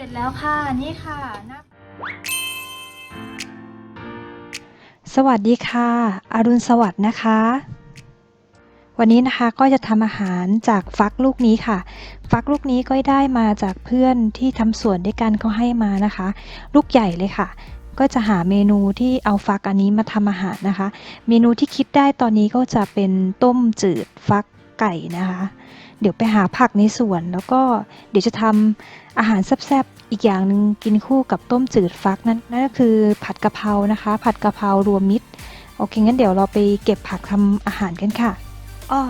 ร็จแล้วค่ะ นี่ค่ะหน้าสวัสดีค่ะ อรุณสวัสดิ์นะคะ วันนี้นะคะก็จะทำอาหารจากฟักลูกนี้ค่ะ ฟักลูกนี้ก็ได้มาจากเพื่อนที่ทำสวนด้วยกันเขาให้มานะคะ ลูกใหญ่เลยค่ะ ก็จะหาเมนูที่เอาฟักอันนี้มาทำอาหารนะคะ เมนูที่คิดได้ตอนนี้ก็จะเป็นต้มจืดฟักไก่นะคะ เดี๋ยวไปหาผักในสวนแล้วก็เดี๋ยวจะทำอาหารแซ่บๆ อีกอย่างหนึ่งกินคู่กับต้มจืดฟักนั่นนั่นก็คือผัดกะเพรานะคะ ผัดกะเพรารวมมิตร โอเคงั้นเดี๋ยวเราไปเก็บผักทำอาหารกันค่ะอ้อ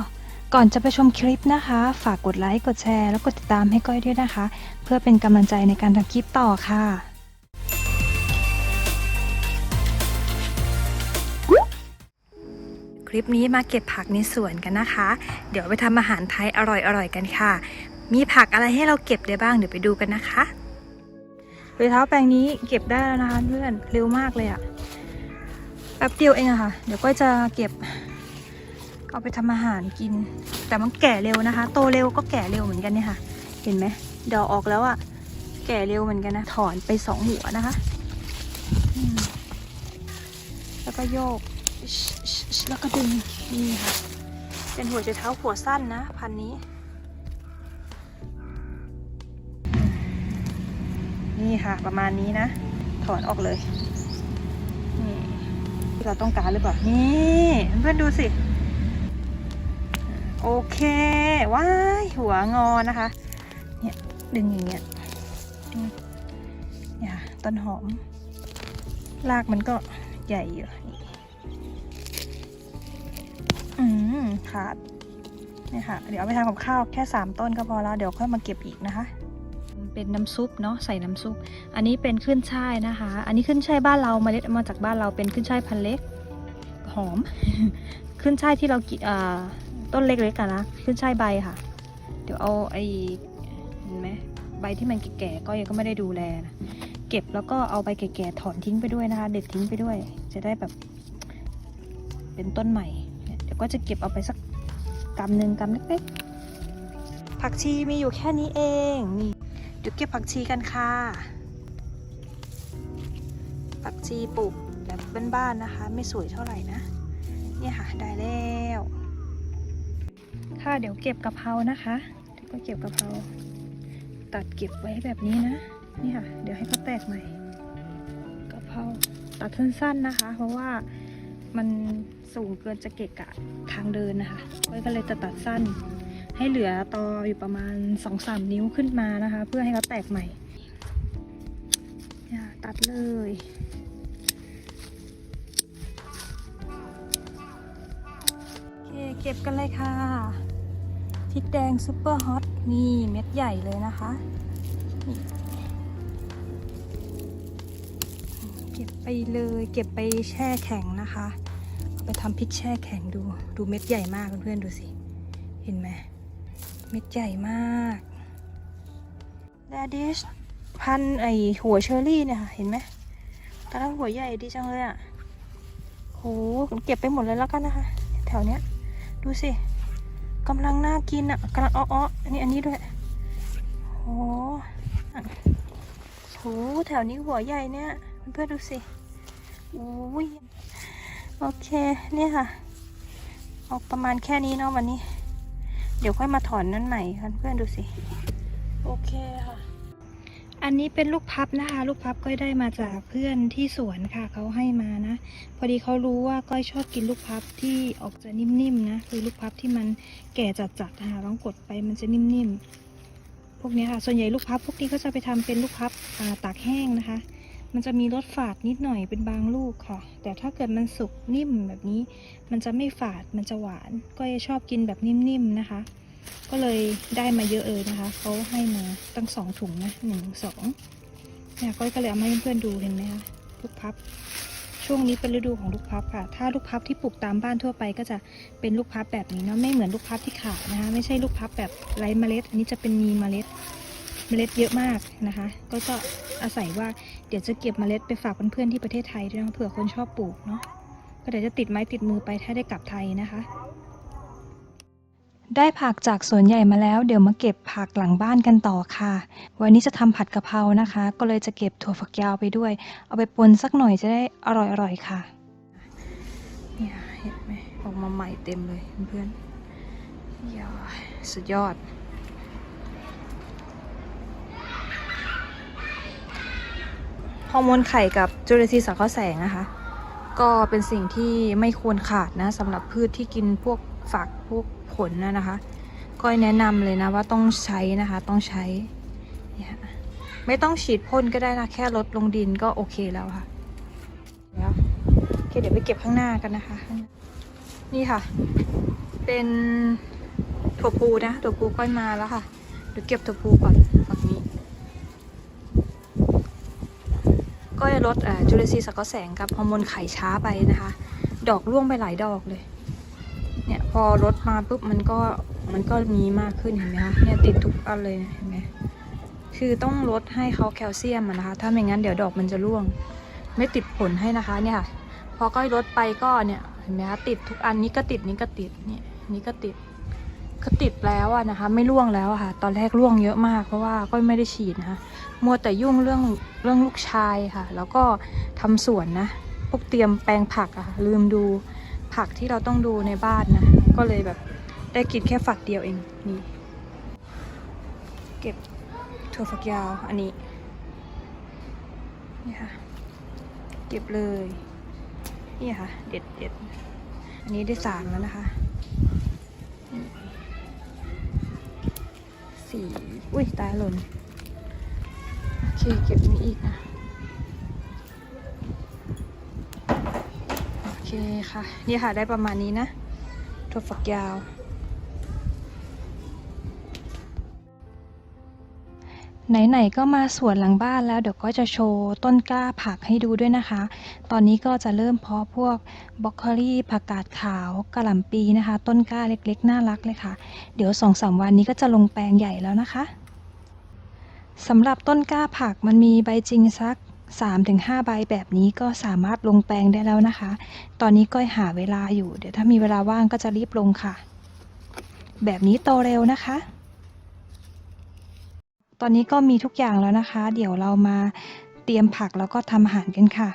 ก่อนจะไปชมคลิปนะคะ ฝากกดไลค์ กดแชร์ แล้วกดติดตามให้ก้อยด้วยนะคะ เพื่อเป็นกำลังใจในการทำคลิปต่อค่ะคลิปนี้มาเก็บผักในสวนกันนะคะ เดี๋ยวไปทำอาหารไทยอร่อยๆกันค่ะ มีผักอะไรให้เราเก็บได้บ้างเดี๋ยวไปดูกันนะคะ รองเท้าแปลงนี้เก็บได้แล้วนะคะเพื่อนเร็วมากเลยอะแป๊บเดียวเองอะค่ะ เดี๋ยวก็จะเก็บ เอาไปทำอาหารกิน แต่มันแก่เร็วนะคะ โตเร็วก็แก่เร็วเหมือนกันเนี่ยค่ะ เห็นไหมดอกออกแล้วอะแก่เร็วเหมือนกันนะถอนไปสองหัวนะคะแล้วก็โยกแล้วก็ดึงนี่ค่ะเป็นหัวใจเท้าหัวสั้นนะ พันนี้ นี่ค่ะ ประมาณนี้นะ ถอนออกเลย นี่ที่เราต้องการหรือเปล่า นี่เพื่อนดูสิ โอเค ว้ายหัวงอนะคะ เนี่ยดึงอย่างเงี้ยอืมเนี่ยค่ะต้นหอม รากมันก็ใหญ่อยู่อืมขาดเนี่ยค่ะ เดี๋ยวเอาไปทำกับข้าวแค่3ต้นก็พอแล้ว เดี๋ยวค่อยมาเก็บอีกนะคะ เป็นน้ำซุปเนาะใส่น้ำซุป อันนี้เป็นขึ้นช่ายนะคะ อันนี้ขึ้นช่ายบ้านเราเมล็ดมาจากบ้านเราเป็นขึ้นช่ายพันเล็กหอม ขึ้นช่ายที่เรากินต้นเล็กๆกันนะขึ้นช่ายใบค่ะ เดี๋ยวเอาไอ้เห็นไหมใบที่มันแก่ๆก็ยังก็ไม่ได้ดูแลนะเก็บแล้วก็เอาใบแก่ๆถอนทิ้งไปด้วยนะคะ เด็ดทิ้งไปด้วย จะได้แบบ เป็นต้นใหม่ เดี๋ยวก็จะเก็บเอาไปสักกำหนึ่งกำเล็กๆผักชีมีอยู่แค่นี้เองนี่ เดี๋ยวเก็บผักชีกันค่ะ ผักชีปลูกแบบบ้านๆนะคะ ไม่สวยเท่าไหร่นะ เนี่ยค่ะได้แล้ว ค่ะเดี๋ยวเก็บกะเพรานะคะเดี๋ยวก็เก็บกะเพราตัดเก็บไว้แบบนี้นะ นี่ค่ะ เดี๋ยวให้เขาแตกใหม่กะเพราตัดสั้นๆนะคะ เพราะว่ามันสูงเกินจะเกะกะทางเดินนะคะก้ก็เลยจะตัดสั้น ให้เหลือตออยู่ประมาณ 2-3 นิ้วขึ้นมานะคะ เพื่อให้เขาแตกใหม่ตัดเลยโอเคเก็บกันเลยค่ะพริกแดงซุปเปอร์ฮอตนี่เม็ดใหญ่เลยนะคะเก็บไปเลยเก็บไปแช่แข็งนะคะ เอาไปทำพริกแช่แข็งดูดูเม็ดใหญ่มากเพื่อนๆดูสิ เห็นไหม เม็ดใหญ่มากแดดิชพันไอหัวเชอร์รี่เนี่ยค่ะเห็นไหมแต่ละหัวใหญ่ดีจังเลยอะโหเก็บไปหมดเลยแล้วกันนะคะ แถวเนี้ย ดูสิกำลังน่ากินอะกำลังอ้อๆอันนี้อันนี้ด้วยโหอะโหแถวนี้หัวใหญ่เนี่ยเพื่อนดูสิโอ้ยโอเคเนี่ยค่ะ ออกประมาณแค่นี้เนาะวันนี้ เดี๋ยวค่อยมาถอนนั่นใหม่ค่ะเพื่อนดูสิ โอเคค่ะ อันนี้เป็นลูกพับนะคะ ลูกพับก้อยได้มาจากเพื่อนที่สวนค่ะเขาให้มานะ พอดีเขารู้ว่าก้อยชอบกินลูกพับที่ออกจะนิ่มๆนะ คือลูกพับที่มันแก่จัดๆนะคะต้องกดไปมันจะนิ่มๆ พวกนี้ค่ะ ส่วนใหญ่ลูกพับพวกนี้ก็จะไปทำเป็นลูกพับอ่าตากแห้งนะคะมันจะมีรสฝาดนิดหน่อยเป็นบางลูกค่ะ แต่ถ้าเกิดมันสุกนิ่มแบบนี้ มันจะไม่ฝาดมันจะหวาน ก็ชอบกินแบบนิ่มๆนะคะ ก็เลยได้มาเยอะเลยนะคะเขาให้มาตั้งสองถุงนะหนึ่งสองเนี่ยก้อยก็เลยเอามาให้เพื่อนๆดูเห็นไหมคะลูกพับ ช่วงนี้เป็นฤดูของลูกพับค่ะ ถ้าลูกพับที่ปลูกตามบ้านทั่วไปก็จะเป็นลูกพับแบบนี้เนาะไม่เหมือนลูกพับที่ขายนะคะ ไม่ใช่ลูกพับแบบไร้เมล็ด อันนี้จะเป็นมีเมล็ดเมล็ดเยอะมากนะคะ ก็ก็อาศัยว่าเดี๋ยวจะเก็บเมล็ดไปฝากเพื่อนๆที่ประเทศไทยด้วยนะเผื่อคนชอบปลูกเนาะก็เดี๋ยวจะติดไม้ติดมือไปถ้าได้กลับไทยนะคะ ได้ผักจากสวนใหญ่มาแล้ว เดี๋ยวมาเก็บผักหลังบ้านกันต่อค่ะ วันนี้จะทำผัดกะเพรานะคะ ก็เลยจะเก็บถั่วฝักยาวไปด้วย เอาไปปนสักหน่อยจะได้อร่อยๆค่ะเนี่ยเห็นไหมออกมาใหม่เต็มเลยเพื่อนยอดสุดยอด ฮอร์โมนไข่กับจุลินทรีย์สังเคราะห์แสงนะคะ ก็เป็นสิ่งที่ไม่ควรขาดนะสำหรับพืชที่กินพวกฝักพวก ลนะนะคะก็แนะนำเลยนะว่าต้องใช้นะคะ ต้องใช้ ไม่ต้องฉีดพ่นก็ได้นะ แค่ลดลงดินก็โอเคแล้วค่ะแล้วโอเคเดี๋ยวไปเก็บข้างหน้ากันนะคะ นี่ค่ะ เป็นถั่วพูนะถั่วพูก้อยมาแล้วค่ะเดี๋ยวเก็บถั่วพูก่อนฝั่งนี้ ก็จะลดจุลินทรีย์สังเคราะห์แสงกับฮอร์โมนไข่ช้าไปนะคะ ดอกร่วงไปหลายดอกเลย เนี่ยพอลดมาปุ๊บมันก็มันก็มีมากขึ้นเห็นไหมคะเนี่ยติดทุกอันเลยเห็นไหมคือต้องลดให้เขาแคลเซียมนะคะ ถ้าไม่งั้นเดี๋ยวดอกมันจะร่วง ไม่ติดผลให้นะคะเนี่ยค่ะพอก้อยลดไปก็เนี่ยเห็นไหมคะติดทุกอันนี้ก็ติดนี้ก็ติดเนี่ยนี้ก็ติดก็ติดแล้วอะนะคะ ไม่ร่วงแล้วอะค่ะ ตอนแรกร่วงเยอะมากเพราะว่าก้อยไม่ได้ฉีดนะคะมัวแต่ยุ่งเรื่องเรื่องลูกชายค่ะ แล้วก็ทำสวนนะพวกเตรียมแปลงผักอะค่ะลืมดู ผักที่เราต้องดูในบ้านนะ ก็เลยแบบได้กินแค่ฝักเดียวเองนี่ เก็บถั่วฝักยาวอันนี้นี่ค่ะ เก็บเลย นี่ค่ะ เด็ดเด็ดอันนี้ได้สามแล้วนะคะสี่อุ้ยตายหล่นโอเคเก็บนี้อีกนะ เคค่ะ นี่ค่ะได้ประมาณนี้นะถั่วฝักยาว ไหนๆก็มาสวนหลังบ้านแล้วเดี๋ยวก็จะโชว์ต้นกล้าผักให้ดูด้วยนะคะ ตอนนี้ก็จะเริ่มเพาะพวกบรอกโคลีผักกาดขาวกระหล่ำปีนะคะ ต้นกล้าเล็กๆ น่ารักเลยค่ะ เดี๋ยวสองสามวันนี้ก็จะลงแปลงใหญ่แล้วนะคะสำหรับต้นกล้าผักมันมีใบจริงสัก 3-5 ใบแบบนี้ก็สามารถลงแปลงได้แล้วนะคะ ตอนนี้ก้อยหาเวลาอยู่ เดี๋ยวถ้ามีเวลาว่างก็จะรีบลงค่ะ แบบนี้โตเร็วนะคะ ตอนนี้ก็มีทุกอย่างแล้วนะคะ เดี๋ยวเรามาเตรียมผักแล้วก็ทำอาหารกันค่ะ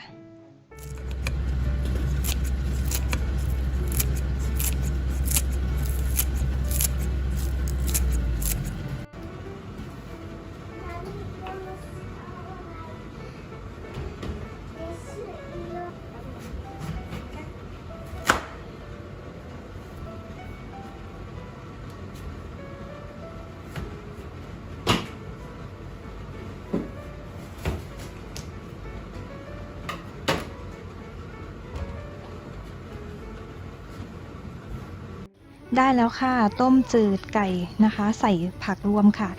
ได้แล้วค่ะ ต้มจืดไก่นะคะ ใส่ผักรวมค่ะ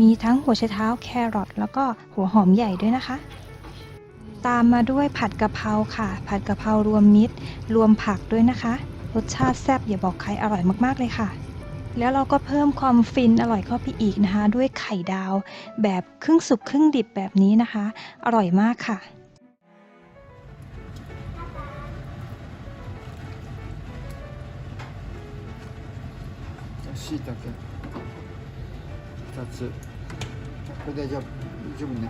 มีทั้งหัวไชเท้าแครอทแล้วก็หัวหอมใหญ่ด้วยนะคะ ตามมาด้วยผัดกะเพราค่ะ ผัดกะเพรารวมมิตร รวมผักด้วยนะคะ รสชาติแซ่บอย่าบอกใครอร่อยมากๆเลยค่ะ แล้วเราก็เพิ่มความฟินอร่อยเข้าไปอีกนะคะ ด้วยไข่ดาว แบบครึ่งสุกครึ่งดิบแบบนี้นะคะ อร่อยมากค่ะ しいたけ2つこれでじゃあ十分ね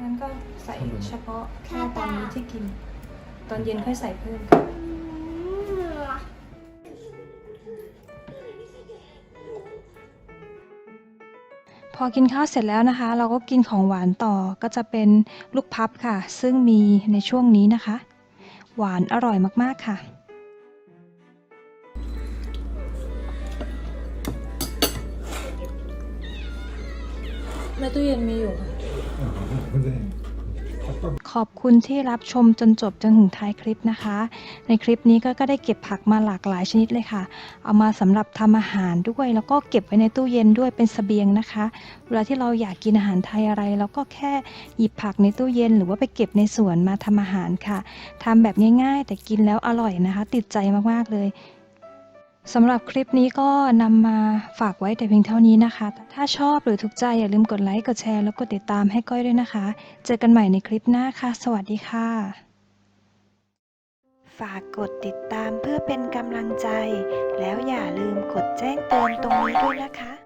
งั้นก็ใส่เฉพาะแค่ตอนนี้ที่กิน ตอนเย็นค่อยใส่เพิ่มค่ะ พอกินข้าวเสร็จแล้วนะคะ เราก็กินของหวานต่อก็จะเป็นลูกพับค่ะ ซึ่งมีในช่วงนี้นะคะ หวานอร่อยมากๆค่ะ ในตู้เย็นมีอยู่ค่ะ ขอบคุณที่รับชมจนจบจนถึงท้ายคลิปนะคะ ในคลิปนี้ก็ก็ได้เก็บผักมาหลากหลายชนิดเลยค่ะ เอามาสำหรับทำอาหารด้วย แล้วก็เก็บไว้ในตู้เย็นด้วยเป็นเสบียงนะคะ เวลาที่เราอยากกินอาหารไทยอะไรเราก็แค่หยิบผักในตู้เย็น หรือว่าไปเก็บในสวนมาทำอาหารค่ะทำแบบง่ายๆ แต่กินแล้วอร่อยนะคะ ติดใจมากๆเลย สำหรับคลิปนี้ก็นำมาฝากไว้แต่เพียงเท่านี้นะคะ ถ้าชอบหรือถูกใจอย่าลืมกดไลค์ กดแชร์ แล้วกดติดตามให้ก้อยด้วยนะคะ เจอกันใหม่ในคลิปหน้าค่ะ สวัสดีค่ะฝฝากกดติดตามเพื่อเป็นกำลังใจ แล้วอย่าลืมกดแจ้งเตือนตรงนี้ด้วยนะคะ